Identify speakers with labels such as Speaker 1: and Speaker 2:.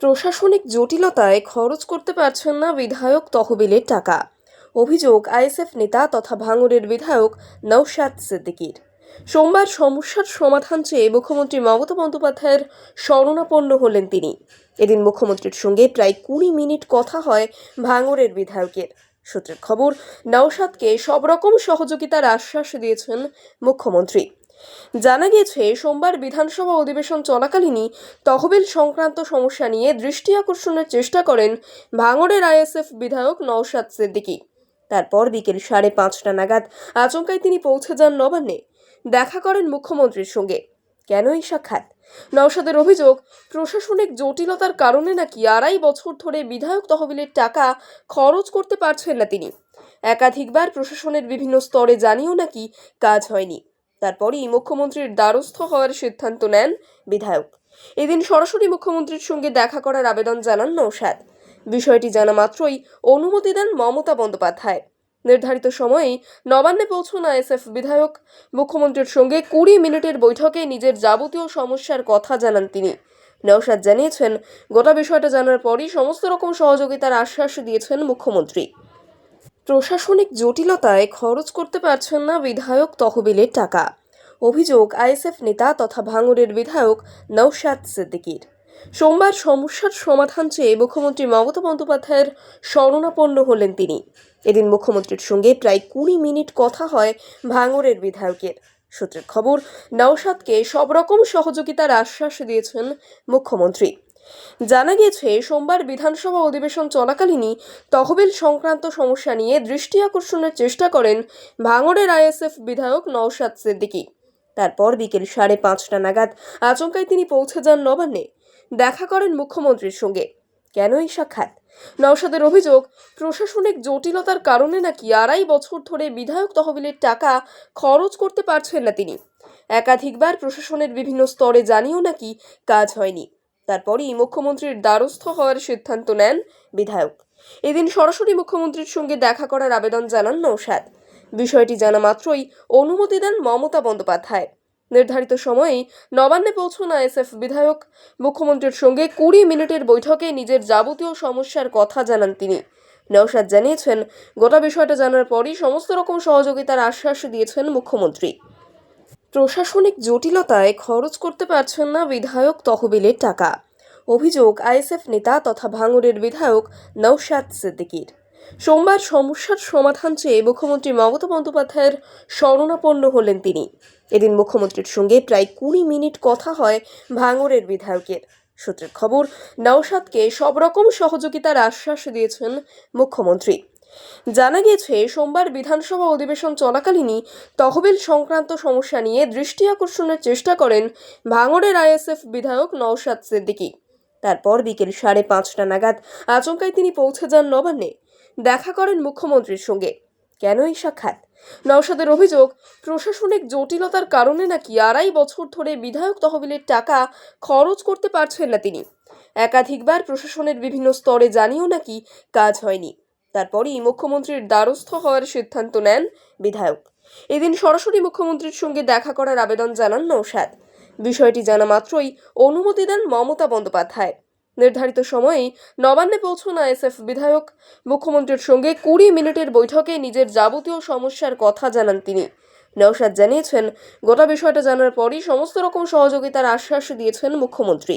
Speaker 1: প্রশাসনিক জটিলতায় খরচ করতে পারছেন না বিধায়ক তহবিলের টাকা। অভিযোগ, আইএসএফ নেতা তথা ভাঙড়ের বিধায়ক নৌশাদ সিদ্দিকীর। সোমবার সমস্যার সমাধান চেয়ে মুখ্যমন্ত্রী মমতা বন্দ্যোপাধ্যায়ের শরণাপন্ন হলেন তিনি। এদিন মুখ্যমন্ত্রীর সঙ্গে প্রায় কুড়ি মিনিট কথা হয় ভাঙড়ের বিধায়কের। সূত্রের খবর, নওশাদকে সব রকম সহযোগিতার আশ্বাস দিয়েছেন মুখ্যমন্ত্রী। জানা গিয়েছে, সোমবার বিধানসভা অধিবেশন চলাকালীনই তহবিল সংক্রান্ত সমস্যা নিয়ে দৃষ্টি আকর্ষণের চেষ্টা করেন ভাঙড়ের আইএসএফ বিধায়ক নওশাদ সিদ্দিকী। তারপর বিকেল সাড়ে পাঁচটা নাগাদ আচমকায় তিনি পৌঁছে যান নবান্নে। দেখা করেন মুখ্যমন্ত্রীর সঙ্গে। কেন এই সাক্ষাৎ? নওশাদের অভিযোগ, প্রশাসনিক জটিলতার কারণে নাকি আড়াই বছর ধরে বিধায়ক তহবিলের টাকা খরচ করতে পারছেন না তিনি। একাধিকবার প্রশাসনের বিভিন্ন স্তরে জানিয়েও নাকি কাজ হয়নি। তারপরই মুখ্যমন্ত্রীর দ্বারস্থ হওয়ার সিদ্ধান্ত নেন বিধায়ক। এদিন সরাসরি মুখ্যমন্ত্রীর সঙ্গে দেখা করার আবেদন জানান নৌসাদ বিষয়টি জানা মাত্রই অনুমতি দেন মমতা বন্দ্যোপাধ্যায়। নির্ধারিত সময়েই নবান্নে পৌঁছন আইএসএফ বিধায়ক। মুখ্যমন্ত্রীর সঙ্গে কুড়ি মিনিটের বৈঠকে নিজের যাবতীয় সমস্যার কথা জানান তিনি। নৌসাদ জানিয়েছেন, গোটা বিষয়টা জানার পরই সমস্ত রকম সহযোগিতার আশ্বাস দিয়েছেন মুখ্যমন্ত্রী। প্রশাসনিক জটিলতায় খরচ করতে পারছেন না বিধায়ক তহবিলের টাকা। অভিযোগ, আইএসএফ নেতা তথা ভাঙড়ের বিধায়ক নৌশাদ সিদ্দিকীর। সোমবার সমস্যার সমাধান চেয়ে মুখ্যমন্ত্রী মমতা বন্দ্যোপাধ্যায়ের শরণাপন্ন হলেন তিনি। এদিন মুখ্যমন্ত্রীর সঙ্গে প্রায় কুড়ি মিনিট কথা হয় ভাঙড়ের বিধায়কের। সূত্রের খবর, নওশাদকে সব রকম সহযোগিতার আশ্বাস দিয়েছেন মুখ্যমন্ত্রী। জানা গিয়েছে, সোমবার বিধানসভা অধিবেশন চলাকালীনই তহবিল সংক্রান্ত সমস্যা নিয়ে দৃষ্টি আকর্ষণের চেষ্টা করেন ভাঙড়ের আইএসএফ বিধায়ক নওশাদ সিদ্দিকী। তারপর বিকেল সাড়ে পাঁচটা নাগাদ আচমকায় তিনি পৌঁছে যান নবান্নে। দেখা করেন মুখ্যমন্ত্রীর সঙ্গে। কেন এই সাক্ষাৎ? নওশাদের অভিযোগ, প্রশাসনিক জটিলতার কারণে নাকি আড়াই বছর ধরে বিধায়ক তহবিলের টাকা খরচ করতে পারছেন না তিনি। একাধিকবার প্রশাসনের বিভিন্ন স্তরে জানিয়েও নাকি কাজ হয়নি। তারপরই মুখ্যমন্ত্রীর দ্বারস্থ হওয়ার সিদ্ধান্ত নেন বিধায়ক। এদিন সরাসরি মুখ্যমন্ত্রীর সঙ্গে দেখা করার আবেদন জানান নৌসাদ বিষয়টি জানা মাত্রই অনুমতি দেন মমতা বন্দ্যোপাধ্যায়। নির্ধারিত সময়েই নবান্নে পৌঁছন আইএসএফ বিধায়ক। মুখ্যমন্ত্রীর সঙ্গে কুড়ি মিনিটের বৈঠকে নিজের যাবতীয় সমস্যার কথা জানান তিনি। নৌসাদ জানিয়েছেন, গোটা বিষয়টা জানার পরই সমস্ত রকম সহযোগিতার আশ্বাস দিয়েছেন মুখ্যমন্ত্রী। প্রশাসনিক জটিলতায় খরচ করতে পারছেন না বিধায়ক তহবিলের টাকা। অভিযোগ, আইএসএফ নেতা তথা ভাঙড়ের বিধায়ক নৌশাদ সিদ্দিকীর। সোমবার সমস্যার সমাধান চেয়ে মুখ্যমন্ত্রী মমতা বন্দ্যোপাধ্যায়ের শরণাপন্ন হলেন তিনি। এদিন মুখ্যমন্ত্রীর সঙ্গে প্রায় কুড়ি মিনিট কথা হয় ভাঙড়ের বিধায়কের। সূত্রের খবর, নওশাদকে সব রকম সহযোগিতার আশ্বাস দিয়েছেন মুখ্যমন্ত্রী। জানা গিয়েছে, সোমবার বিধানসভা অধিবেশন চলাকালীনই তহবিল সংক্রান্ত সমস্যা নিয়ে দৃষ্টি আকর্ষণের চেষ্টা করেন ভাঙড়ের আইএসএফ বিধায়ক নওশাদ সিদ্দিকী। তারপর বিকেল সাড়ে পাঁচটা নাগাদ আচমকায় তিনি পৌঁছে যান নবান্নে। দেখা করেন মুখ্যমন্ত্রীর সঙ্গে। কেন এই সাক্ষাৎ? নওশাদের অভিযোগ, প্রশাসনিক জটিলতার কারণে নাকি আড়াই বছর ধরে বিধায়ক তহবিলের টাকা খরচ করতে পারছেন না তিনি। একাধিকবার প্রশাসনের বিভিন্ন স্তরে জানিয়েও নাকি কাজ হয়নি। তারপরই মুখ্যমন্ত্রীর দ্বারস্থ হওয়ার সিদ্ধান্ত নেন বিধায়ক। এদিন সরাসরি মুখ্যমন্ত্রীর সঙ্গে দেখা করার আবেদন জানান নৌসাদ বিষয়টি জানা মাত্রই অনুমতি দেন মমতা বন্দ্যোপাধ্যায়। নির্ধারিত সময়েই নবান্নে পৌঁছন আইএসএফ বিধায়ক মুখ্যমন্ত্রীর সঙ্গে কুড়ি মিনিটের বৈঠকে নিজের যাবতীয় সমস্যার কথা জানান তিনি। নৌসাদ জানিয়েছেন, গোটা বিষয়টা জানার পরই সমস্ত রকম সহযোগিতার আশ্বাস দিয়েছেন মুখ্যমন্ত্রী।